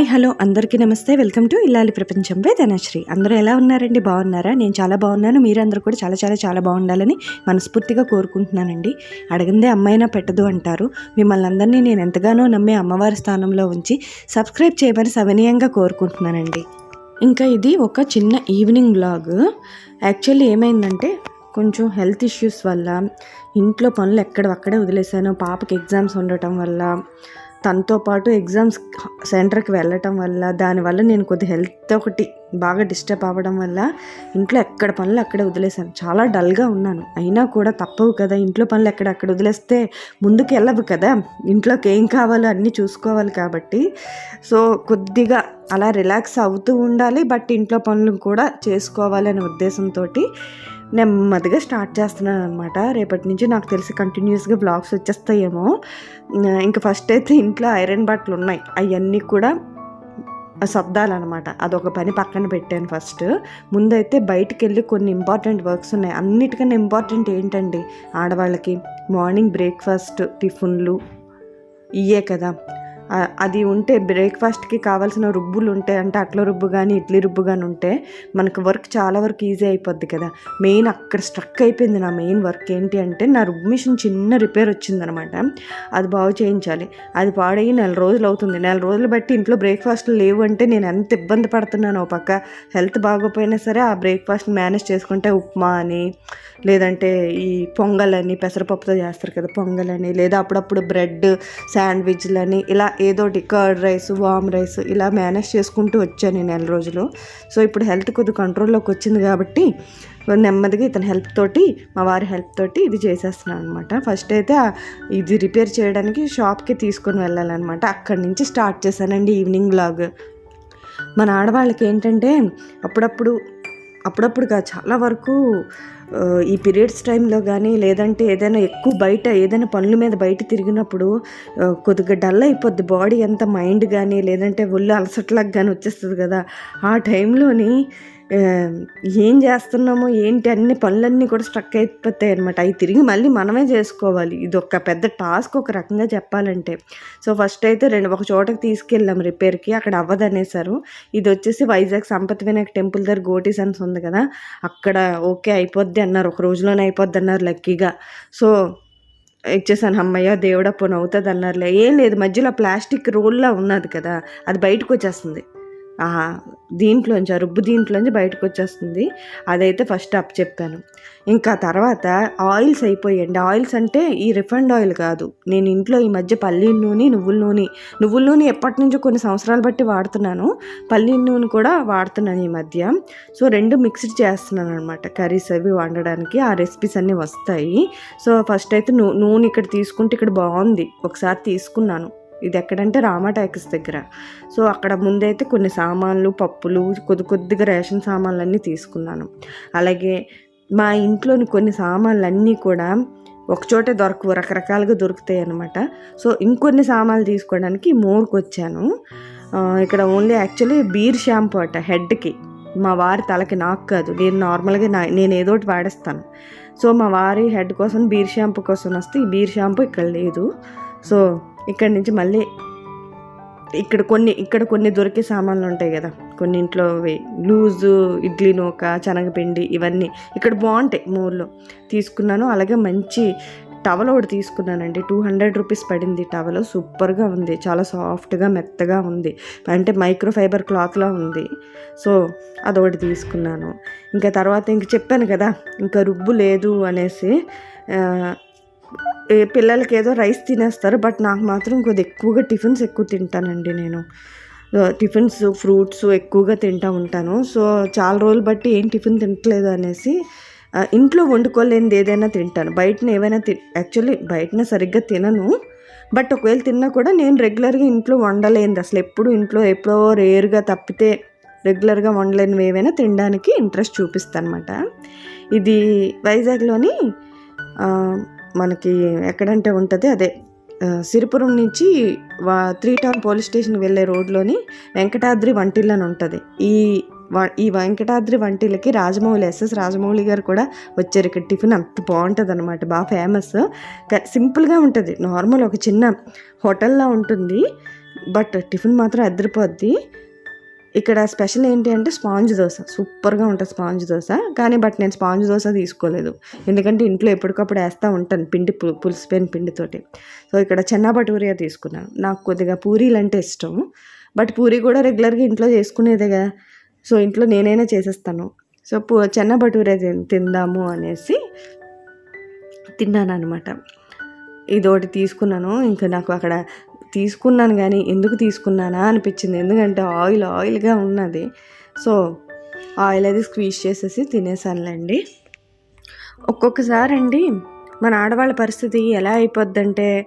Hi hello అందరికీ నమస్తే. Welcome to ఇల్లాలి ప్రపంచం వే ధనశ్రీ అందరూ ఎలా ఉన్నారండి? బాగున్నారా? నేను చాలా బాగున్నాను. మీరందరూ కూడా చాలా చాలా చాలా బాగుండాలని మనస్ఫూర్తిగా కోరుకుంటున్నానండి. అడగందే అమ్మాయినా పెట్టదు అంటారు. మిమ్మల్ని అందరినీ నేను ఎంతగానో నమ్మే అమ్మవారి స్థానంలో ఉంచి సబ్స్క్రైబ్ చేయమని సవినీయంగా కోరుకుంటున్నానండి. ఇంకా ఇది ఒక చిన్న ఈవినింగ్ బ్లాగ్. యాక్చువల్లీ ఏమైందంటే కొంచెం హెల్త్ ఇష్యూస్ వల్ల ఇంట్లో పనులు ఎక్కడ అక్కడే వదిలేశాను. పాపకి ఎగ్జామ్స్ ఉండటం వల్ల తనతో పాటు ఎగ్జామ్స్ సెంటర్కి వెళ్ళటం వల్ల దానివల్ల నేను కొద్ది హెల్త్ ఒకటి బాగా డిస్టర్బ్ అవ్వడం వల్ల ఇంట్లో ఎక్కడ పనులు అక్కడే వదిలేశాను. చాలా డల్గా ఉన్నాను. అయినా కూడా తప్పవు కదా ఇంట్లో పనులు ఎక్కడ అక్కడ వదిలేస్తే ముందుకు వెళ్ళవు కదా. ఇంట్లోకి ఏం కావాలో అన్నీ చూసుకోవాలి కాబట్టి. సో కొద్దిగా అలా రిలాక్స్ అవుతూ ఉండాలి. బట్ ఇంట్లో పనులు కూడా చేసుకోవాలనే ఉద్దేశంతో నెమ్మదిగా స్టార్ట్ చేస్తున్నాను అనమాట రేపటి నుంచి నాకు తెలిసి కంటిన్యూస్గా బ్లాగ్స్ వచ్చేస్తాయేమో. ఇంకా ఫస్ట్ అయితే ఇంట్లో ఐరన్ బట్టలు ఉన్నాయి. అవన్నీ కూడా సర్దాలన్నమాట అదొక పని పక్కన పెట్టాను ఫస్ట్ ముందైతే బయటికి వెళ్ళి కొన్ని ఇంపార్టెంట్ వర్క్స్ ఉన్నాయి. అన్నిటికన్నా ఇంపార్టెంట్ ఏంటండి? ఆడవాళ్ళకి మార్నింగ్ బ్రేక్ఫాస్ట్ టిఫిన్లు ఇయే కదా. అది ఉంటే బ్రేక్ఫాస్ట్కి కావాల్సిన రుబ్బులు ఉంటాయి అంటే అట్ల రుబ్బు కానీ ఇడ్లీ రుబ్బు కానీ ఉంటే మనకు వర్క్ చాలా వరకు ఈజీ అయిపోద్ది కదా. మెయిన్ అక్కడ స్ట్రక్ అయిపోయింది నా మెయిన్ వర్క్ ఏంటి అంటే నా రుబ్బు మిషన్ చిన్న రిపేర్ వచ్చిందనమాట. అది బాగు చేయించాలి. అది పాడయ్యి నెల రోజులు అవుతుంది. నెల రోజులు బట్టి ఇంట్లో బ్రేక్ఫాస్ట్లు లేవు అంటే నేను ఎంత ఇబ్బంది పడుతున్నాను ఒక పక్క. హెల్త్ బాగోపోయినా సరే ఆ బ్రేక్ఫాస్ట్ మేనేజ్ చేసుకుంటే ఉప్మా అని లేదంటే ఈ పొంగల్ అని పెసరపప్పుతో చేస్తారు కదా పొంగల్ అని లేదా అప్పుడప్పుడు బ్రెడ్ శాండ్విచ్లని ఇలా ఏదోటి కర్డ్ రైస్ వామ్ రైస్ ఇలా మేనేజ్ చేసుకుంటూ వచ్చాను నేను నెల రోజులు. సో ఇప్పుడు హెల్త్ కొద్ది కంట్రోల్లోకి వచ్చింది కాబట్టి నెమ్మదిగా ఇతని హెల్ప్ తోటి మా వారి హెల్ప్ తోటి ఇది చేసేస్తున్నాను అనమాట ఫస్ట్ అయితే ఇది రిపేర్ చేయడానికి షాప్కి తీసుకొని వెళ్ళాలన్నమాట. అక్కడి నుంచి స్టార్ట్ చేశానండి ఈవినింగ్ బ్లాగ్ మన ఆడవాళ్ళకి ఏంటంటే అప్పుడప్పుడు అప్పుడప్పుడుగా చాలా వరకు ఈ పీరియడ్స్ టైంలో కానీ లేదంటే ఏదైనా ఎక్కువ బయట ఏదైనా పనుల మీద బయట తిరిగినప్పుడు కొద్దిగా డల్ అయిపోద్ది బాడీ అంతా మైండ్ కానీ లేదంటే ఒళ్ళు అలసట్లాగా కానీ వచ్చేస్తుంది కదా. ఆ టైంలోని ఏం చేస్తున్నామో ఏంటి అన్ని పనులన్నీ కూడా స్ట్రక్ అయిపోతాయి అనమాట అవి తిరిగి మళ్ళీ మనమే చేసుకోవాలి. ఇది ఒక పెద్ద టాస్క్ ఒక రకంగా చెప్పాలంటే. సో ఫస్ట్ అయితే రెండు ఒక చోటకి తీసుకెళ్ళాం రిపేర్కి అక్కడ అవ్వదనేసారు. ఇది వచ్చేసి వైజాగ్ సంపత్ వినాయక్ టెంపుల్ దగ్గర గోటీ సన్స్ ఉంది కదా అక్కడ ఓకే అయిపోద్ది అన్నారు. ఒక రోజులోనే అయిపోద్ది అన్నారు లక్కీగా. సో ఇచ్చేసాను అమ్మయ్య దేవుడప్పు నవ్వుతుంది అవుతుంది అన్నారులే ఏం లేదు మధ్యలో ప్లాస్టిక్ రోల్లా ఉన్నది కదా అది బయటకు వచ్చేస్తుంది. దీంట్లోంచి ఆ రుబ్బు దీంట్లోంచి బయటకు వచ్చేస్తుంది అదైతే ఫస్ట్ అప్ చెప్పాను. ఇంకా తర్వాత ఆయిల్స్ అయిపోయాయండి. ఆయిల్స్ అంటే ఈ రిఫండ్ ఆయిల్ కాదు. నేను ఇంట్లో ఈ మధ్య పల్లీల నూనె నువ్వుల నూనె నువ్వుల నూనె ఎప్పటి నుంచో కొన్ని సంవత్సరాలు బట్టి వాడుతున్నాను. పల్లీ నూనె కూడా వాడుతున్నాను ఈ మధ్య. సో రెండు మిక్స్డ్ చేస్తున్నాను అనమాట కర్రీస్ అవి వండడానికి ఆ రెసిపీస్ అన్నీ వస్తాయి. సో ఫస్ట్ అయితే నూ నూనె ఇక్కడ తీసుకుంటే ఇక్కడ బాగుంది. ఒకసారి తీసుకున్నాను. ఇది ఎక్కడంటే రామా ట్యాక్స్ దగ్గర. సో అక్కడ ముందైతే కొన్ని సామాన్లు పప్పులు కొద్ది కొద్దిగా రేషన్ సామాన్లు అన్నీ తీసుకున్నాను. అలాగే మా ఇంట్లోని కొన్ని సామాన్లు అన్నీ కూడా ఒకచోటే దొరకవు రకరకాలుగా దొరుకుతాయి అనమాట సో ఇంకొన్ని సామాన్లు తీసుకోవడానికి మోర్కి వచ్చాను ఇక్కడ ఓన్లీ యాక్చువల్లీ బీర్ షాంపూ అట హెడ్కి. మా వారి తలకి నాకు కాదు నేను నార్మల్గా నా నేను ఏదో ఒకటి వాడేస్తాను. సో మా వారి హెడ్ కోసం బీర్ షాంపూ కోసం వస్తే ఈ బీర్ షాంపూ ఇక్కడ లేదు. సో ఇక్కడి నుంచి మళ్ళీ ఇక్కడ కొన్ని ఇక్కడ కొన్ని దొరికే సామాన్లు ఉంటాయి కదా. కొన్ని ఇంట్లో లూజు ఇడ్లీ నూక శనగపిండి ఇవన్నీ ఇక్కడ బాగుంటాయి మూల్లో తీసుకున్నాను. అలాగే మంచి టవల్ ఒకటి తీసుకున్నానండి. టూ హండ్రెడ్ రూపీస్ పడింది టవల్. సూపర్గా ఉంది. చాలా సాఫ్ట్గా మెత్తగా ఉంది. అంటే మైక్రో ఫైబర్ క్లాత్లా ఉంది. సో అదొకటి తీసుకున్నాను. ఇంకా తర్వాత ఇంక చెప్పాను కదా ఇంకా రుబ్బు లేదు అనేసి పిల్లలకి ఏదో రైస్ తినేస్తారు బట్ నాకు మాత్రం కొద్ది ఎక్కువగా టిఫిన్స్ ఎక్కువ తింటానండి నేను. టిఫిన్స్ ఫ్రూట్స్ ఎక్కువగా తింటూ ఉంటాను. సో చాలా రోజులు బట్టి ఏం టిఫిన్ తినట్లేదు అనేసి ఇంట్లో వండుకోలేనిది ఏదైనా తింటాను. బయటన ఏవైనా తి యాక్చువల్లీ బయటన సరిగ్గా తినను. బట్ ఒకవేళ తిన్నా కూడా నేను రెగ్యులర్గా ఇంట్లో వండలేనిది. అసలు ఎప్పుడు ఇంట్లో ఎప్పుడో రేర్గా తప్పితే రెగ్యులర్గా వండలేనివి ఏవైనా తినడానికి ఇంట్రెస్ట్ చూపిస్తాను అనమాట ఇది వైజాగ్లోని మనకి ఎక్కడంటే ఉంటుంది అదే. సిరిపురం నుంచి వా త్రీ టౌన్ పోలీస్ స్టేషన్కి వెళ్ళే రోడ్లోని వెంకటాద్రి వంటిల్ అని ఉంటుంది. ఈ ఈ వెంకటాద్రి వంటిలకి రాజమౌళి ఎస్ఎస్ రాజమౌళి గారు కూడా వచ్చారు. ఇక్కడ టిఫిన్ అంత బాగుంటుంది అనమాట బాగా ఫేమస్ సింపుల్గా ఉంటుంది నార్మల్ ఒక చిన్న హోటల్లా ఉంటుంది బట్ టిఫిన్ మాత్రం అద్దరిపోద్ది ఇక్కడ స్పెషల్ ఏంటి అంటే స్పాంజ్ దోశ. సూపర్గా ఉంటుంది స్పాంజ్ దోశ. కానీ బట్ నేను స్పాంజ్ దోశ తీసుకోలేదు. ఎందుకంటే ఇంట్లో ఎప్పటికప్పుడు వేస్తూ ఉంటాను పిండి పులుసు పులిసిపోయిన పిండితోటి సో ఇక్కడ చెన్నా భటూరియా తీసుకున్నాను. నాకు కొద్దిగా పూరీలు అంటే ఇష్టం. బట్ పూరి కూడా రెగ్యులర్గా ఇంట్లో చేసుకునేదే కదా. సో ఇంట్లో నేనైనా చేసేస్తాను. సో పూ చెన్న భటూరియా తిందాము అనేసి తిన్నాను అనమాట ఇదోటి తీసుకున్నాను. ఇంకా నాకు అక్కడ తీసుకున్నాను కానీ ఎందుకు తీసుకున్నానా అనిపించింది. ఎందుకంటే ఆయిల్ ఆయిల్గా ఉన్నది. సో ఆయిల్ అది స్క్వీజ్ చేసేసి తినేసానులేండి. ఒక్కొక్కసారి అండి మన ఆడవాళ్ళ పరిస్థితి ఎలా అయిపోద్దంటే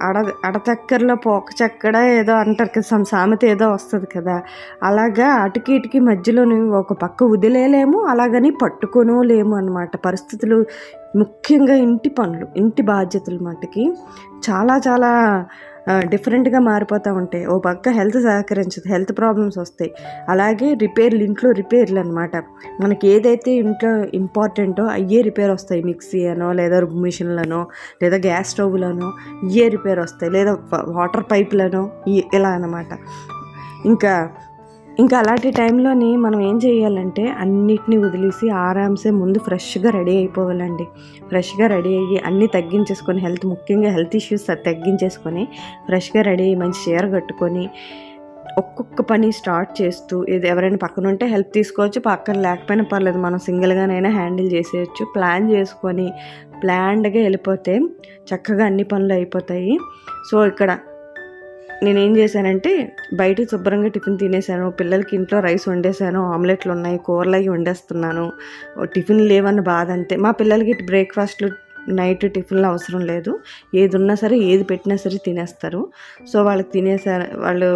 అడ అడతక్కర్లో పోక చక్కడ ఏదో అంటారు కదా సమ్ సామెత ఏదో వస్తుంది కదా. అలాగా అటుకి ఇటుకి మధ్యలోని ఒక పక్క వదిలేలేము అలాగని పట్టుకొనూ లేము అనమాట పరిస్థితులు ముఖ్యంగా ఇంటి పనులు ఇంటి బాధ్యతలు మటుకి చాలా చాలా డిఫరెంట్గా మారిపోతూ ఉంటాయి. ఓ పక్క హెల్త్ సహకరించదు హెల్త్ ప్రాబ్లమ్స్ వస్తాయి. అలాగే రిపేర్లు ఇంట్లో రిపేర్లు అనమాట మనకి ఏదైతే ఇంట్లో ఇంపార్టెంటో అయ్యే రిపేర్ వస్తాయి. మిక్సీ అనో లేదా మిషన్లనో లేదా గ్యాస్ స్టవ్లనో ఇయే రిపేర్ వస్తాయి. లేదా వాటర్ పైపులను ఇలా అనమాట ఇంకా ఇంకా అలాంటి టైంలోని మనం ఏం చేయాలంటే అన్నిటిని వదిలేసి ఆరామ్సే ముందు ఫ్రెష్గా రెడీ అయిపోవాలండి. ఫ్రెష్గా రెడీ అయ్యి అన్నీ తగ్గించేసుకొని హెల్త్ ముఖ్యంగా హెల్త్ ఇష్యూస్ తగ్గించేసుకొని ఫ్రెష్గా రెడీ అయ్యి మంచి చీర కట్టుకొని ఒక్కొక్క పని స్టార్ట్ చేస్తూ ఇది ఎవరైనా పక్కన ఉంటే హెల్ప్ తీసుకోవచ్చు పక్కన లేకపోయినా పర్లేదు మనం సింగిల్గానైనా హ్యాండిల్ చేసేయచ్చు. ప్లాన్ చేసుకొని ప్లాన్డ్గా వెళ్ళిపోతే చక్కగా అన్ని పనులు అయిపోతాయి. సో ఇక్కడ నేనేం చేశానంటే బయట శుభ్రంగా టిఫిన్ తినేసాను పిల్లలకి ఇంట్లో రైస్ వండేసాను ఆమ్లెట్లు ఉన్నాయి కూరలు అవి వండేస్తున్నాను టిఫిన్ లేవన్న బాధ అంతే. మా పిల్లలకి బ్రేక్ఫాస్ట్లు నైట్ టిఫిన్లు అవసరం లేదు. ఏది ఉన్నా సరే ఏది పెట్టినా సరే తినేస్తారు. సో వాళ్ళు తినేసారు వాళ్ళు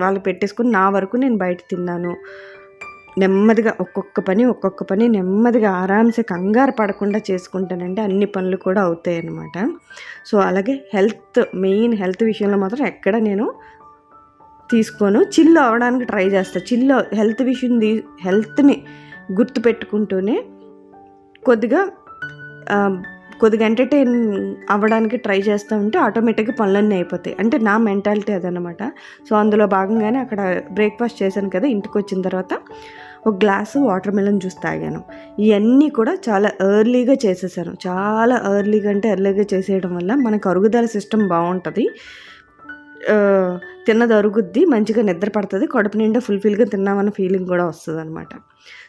వాళ్ళు పెట్టేసుకుని నా వరకు నేను బయట తిన్నాను. నెమ్మదిగా ఒక్కొక్క పని ఒక్కొక్క పని నెమ్మదిగా ఆరామ్సే కంగారు పడకుండా చేసుకుంటానంటే అన్ని పనులు కూడా అవుతాయి అన్నమాట సో అలాగే హెల్త్ మెయిన్ హెల్త్ విషయంలో మాత్రం ఎక్కడ నేను తీసుకోను. చిల్లు అవడానికి ట్రై చేస్తాను చిల్లు హెల్త్ విషయం తీ హెల్త్ని గుర్తుపెట్టుకుంటూనే కొద్దిగా కొద్దిగా ఎంటర్టైన్ అవ్వడానికి ట్రై చేస్తూ ఉంటే ఆటోమేటిక్గా పనులన్నీ అయిపోతాయి. అంటే నా మెంటాలిటీ అదనమాట సో అందులో భాగంగానే అక్కడ బ్రేక్ఫాస్ట్ చేశాను కదా ఇంటికి వచ్చిన తర్వాత ఒక గ్లాసు వాటర్ మెలన్ జ్యూస్ తాగాను. ఇవన్నీ కూడా చాలా ఎర్లీగా చేసేసాను. చాలా ఎర్లీగా అంటే ఎర్లీగా చేసేయడం వల్ల మనకు అరుగుదల సిస్టమ్ బాగుంటుంది. తిన్నది అరుగుద్ది మంచిగా నిద్ర పడుతుంది కడుపు నిండా ఫుల్ఫిల్గా తిన్నామన్న ఫీలింగ్ కూడా వస్తుంది అనమాట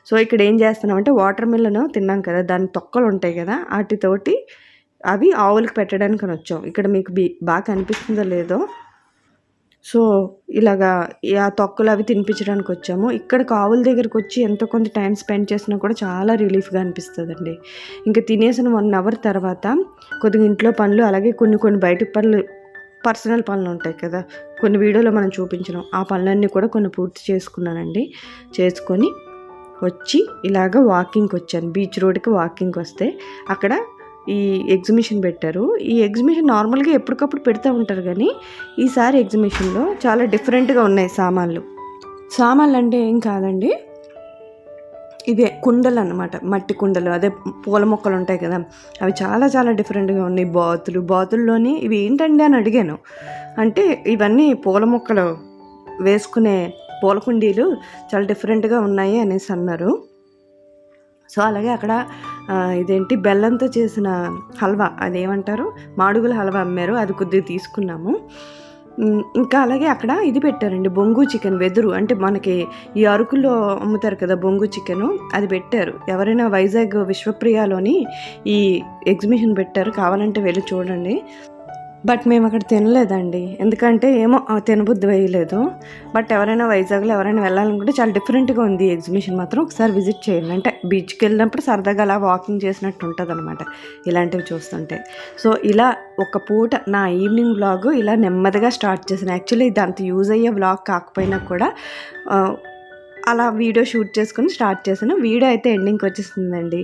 సో ఇక్కడ ఏం చేస్తున్నామంటే వాటర్ మిల్లను తిన్నాం కదా దాని తొక్కలు ఉంటాయి కదా వాటితోటి అవి ఆవులకు పెట్టడానికి అని వచ్చాం. ఇక్కడ మీకు బీ బాగా కనిపిస్తుందో లేదో. సో ఇలాగా ఆ తొక్కలు అవి తినిపించడానికి వచ్చాము. ఇక్కడ ఆవుల దగ్గరికి వచ్చి ఎంతో కొంత టైం స్పెండ్ చేసినా కూడా చాలా రిలీఫ్గా అనిపిస్తుందండి. ఇంకా తినేసిన వన్ అవర్ తర్వాత కొద్దిగా ఇంట్లో పనులు అలాగే కొన్ని కొన్ని బయట పనులు పర్సనల్ పనులు ఉంటాయి కదా. కొన్ని వీడియోలో మనం చూపించడం ఆ పనులన్నీ కూడా కొన్ని పూర్తి చేసుకున్నానండి. చేసుకొని వచ్చి ఇలాగ వాకింగ్కి వచ్చాను. బీచ్ రోడ్కి వాకింగ్కి వస్తే అక్కడ ఈ ఎగ్జిబిషన్ పెట్టారు. ఈ ఎగ్జిబిషన్ నార్మల్గా ఎప్పటికప్పుడు పెడతా ఉంటారు కానీ ఈసారి ఎగ్జిబిషన్లో చాలా డిఫరెంట్గా ఉన్నాయి సామాన్లు. సామాన్లు అంటే ఏం కాదండి. ఇవే కుండలు అనమాట మట్టి కుండలు. అదే పూల మొక్కలు ఉంటాయి కదా అవి చాలా చాలా డిఫరెంట్గా ఉన్నాయి. బాతులు బాతుల్లోని ఇవి ఏంటండి అని అడిగాను. అంటే ఇవన్నీ పూల మొక్కలు వేసుకునే పూల కుండీలు చాలా డిఫరెంట్గా ఉన్నాయి అనేసి అన్నారు. సో అలాగే అక్కడ ఇదేంటి బెల్లంతో చేసిన హల్వా అదేమంటారు? మాడుగుల హల్వా అమ్మారు అది కొద్దిగా తీసుకున్నాము. ఇంకా అలాగే అక్కడ ఇది పెట్టారండి బొంగు చికెన్ వెదురు. అంటే మనకి ఈ అరకులో అమ్ముతారు కదా బొంగు చికెన్ అది పెట్టారు. ఎవరైనా వైజాగ్ విశ్వప్రియాలోని ఈ ఎగ్జిబిషన్ పెట్టారు కావాలంటే వెళ్ళి చూడండి. బట్ మేము అక్కడ తినలేదండి. ఎందుకంటే ఏమో తినబుద్ధి వేయలేదు. బట్ ఎవరైనా వైజాగ్లో ఎవరైనా వెళ్ళాలనుకుంటే చాలా డిఫరెంట్గా ఉంది ఎగ్జిబిషన్ మాత్రం. ఒకసారి విజిట్ చేయండి. అంటే బీచ్కి వెళ్ళినప్పుడు సరదాగా అలా వాకింగ్ చేసినట్టు ఉంటుంది అనమాట ఇలాంటివి చూస్తుంటే. సో ఇలా ఒక పూట నా ఈవినింగ్ వ్లాగ్ ఇలా నెమ్మదిగా స్టార్ట్ చేశాను. యాక్చువల్లీ ఇది అంత యూజ్ అయ్యే వ్లాగ్ కాకపోయినా కూడా అలా వీడియో షూట్ చేసుకుని స్టార్ట్ చేశాను. వీడియో అయితే ఎండింగ్కి వచ్చేస్తుందండి